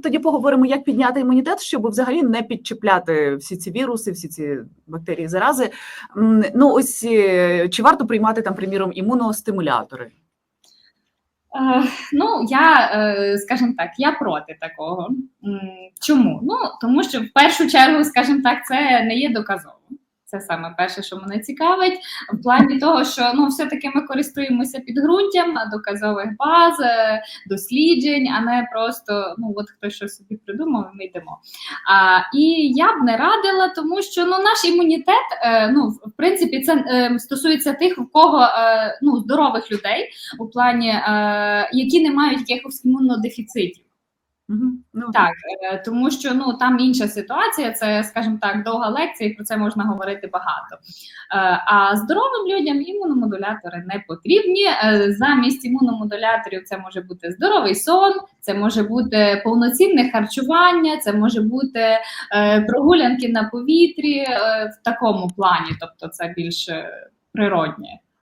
тоді поговоримо, як підняти імунітет, щоб взагалі не підчіпляти всі ці віруси, всі ці бактерії, зарази. Ну ось е, чи варто приймати там, приміром, імуностимулятори? Е, Ну, я, е, скажімо так, я проти такого. Чому? Ну, тому що в першу чергу, скажімо так, це не є доказово. Це саме перше, що мене цікавить, в плані того, що ну, все-таки ми користуємося підґрунтям доказових баз, е, досліджень, а не просто ну, от хтось щось собі придумав, і ми йдемо. А, і я б не радила, тому що ну, наш імунітет, е, ну, в принципі, це е, стосується тих, в кого е, ну, здорових людей, у плані, е, які не мають якихось імунодефіцитів. Ну, Так, е, тому що ну там інша ситуація, це, скажімо так, довга лекція, і про це можна говорити багато. Е, А здоровим людям імуномодулятори не потрібні. Е, Замість імуномодуляторів це може бути здоровий сон, це може бути повноцінне харчування, це може бути прогулянки на повітрі в такому плані, тобто це більш природнє.